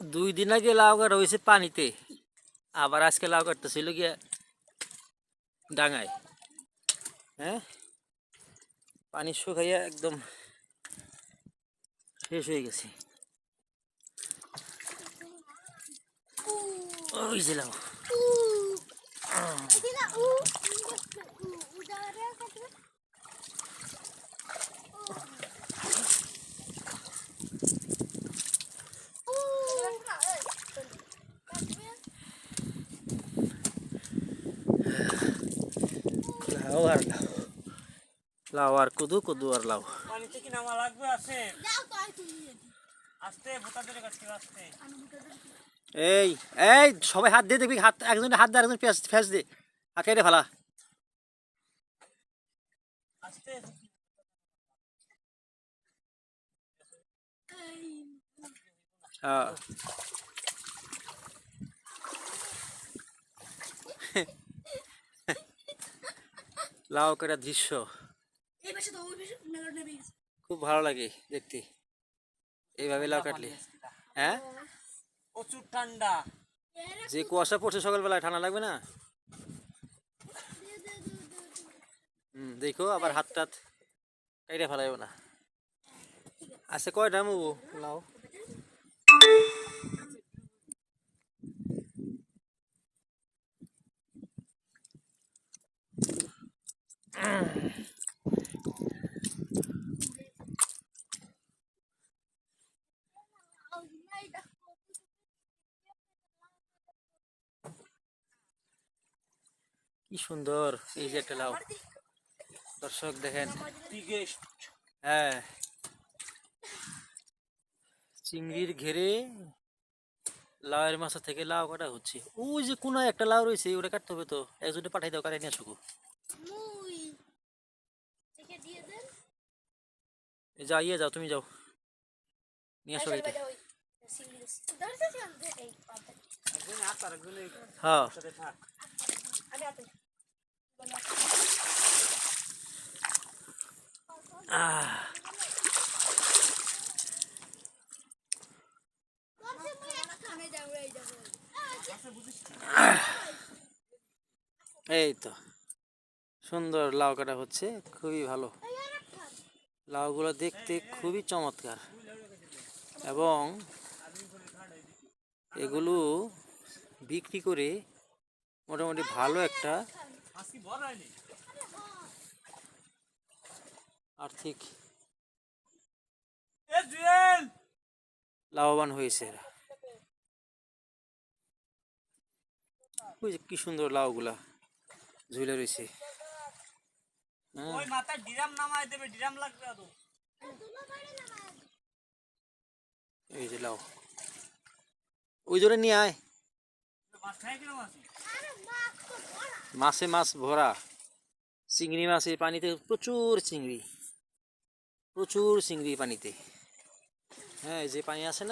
দুই দিন আগে লাউ কাটা হয়েছে পানিতে আবার আজকে লাউ কাটতেছিল গিয়া ডাঙায় হ্যাঁ পানি শুকাইয়া একদম শেষ হয়ে গেছে ওই যে লাউ লাউ আর লাউ আর কুদু কুদু আর লাউ পানিতে কি নামা লাগবে আছে? যাও তো আই তুমি আস্তে। ভোতা ধরে আস্তে এই এই সবাই হাত দিয়ে দেখবি হাত একজনের হাত দিয়ে একজন পেঁয়াজ ফেঁস দে হাত কেটে ফেলা। আস্তে। হ্যাঁ লাউ কাটা দৃশ্য। এই পাশে তো ওই পাশে মেলা নেবে খুব ভালো লাগে দেখতে। এইভাবে লাউ কাটলে। হ্যাঁ? প্রচুর ঠান্ডা। যে কুয়াশা পড়ছে সকালবেলায় ঠান্ডা লাগবে না? হুম দেখো আবার হাত টাত কাইটা ফেলাইব না। আছে কয়টা মু লাউ কি সুন্দর। এই যে একটা লাউ। দর্শক দেখেন। হ্যাঁ। চিংড়ির ঘেরে লাউয়ের মাথা থেকে লাউ কাটা হচ্ছে। ওই যে কোনো একটা লাউ রয়েছে ওটা কাটতে হবে তো। একজনে পাঠাই দাও কাটাই নিয়ে আসুক মুই। থেকে দিয়ে দেন। যা ইয়ে যাও তুমি যাও। নিয়ে আসো গাড়িতে। ধরতে চান এই পাতা একজন হাত আর একজন এই হ্যাঁ। এই তো, সুন্দর লাউ কাটা হচ্ছে, খুবই ভালো। লাউগুলো দেখতে খুবই চমৎকার। এবং এগুলো বিক্রি করে মোটামুটি ভালো একটা আর্থিক এ লাভবান হয়েছে এরা। ওই যে কি সুন্দর লাউগুলা ঝুলে রয়েছে। হ্যাঁ, ওই মাথায় ডিরাম নামায় দেবে ডিরাম লাগবে তো এই যে লাউ। ওই জোরে নিয়ে আয়। মাছ মাছ ভরা, চিংড়ি মাছের পানিতে প্রচুর চিংড়ি প্রচুর চিংড়ি পানিতে। হ্যাঁ যে পানি আছে না?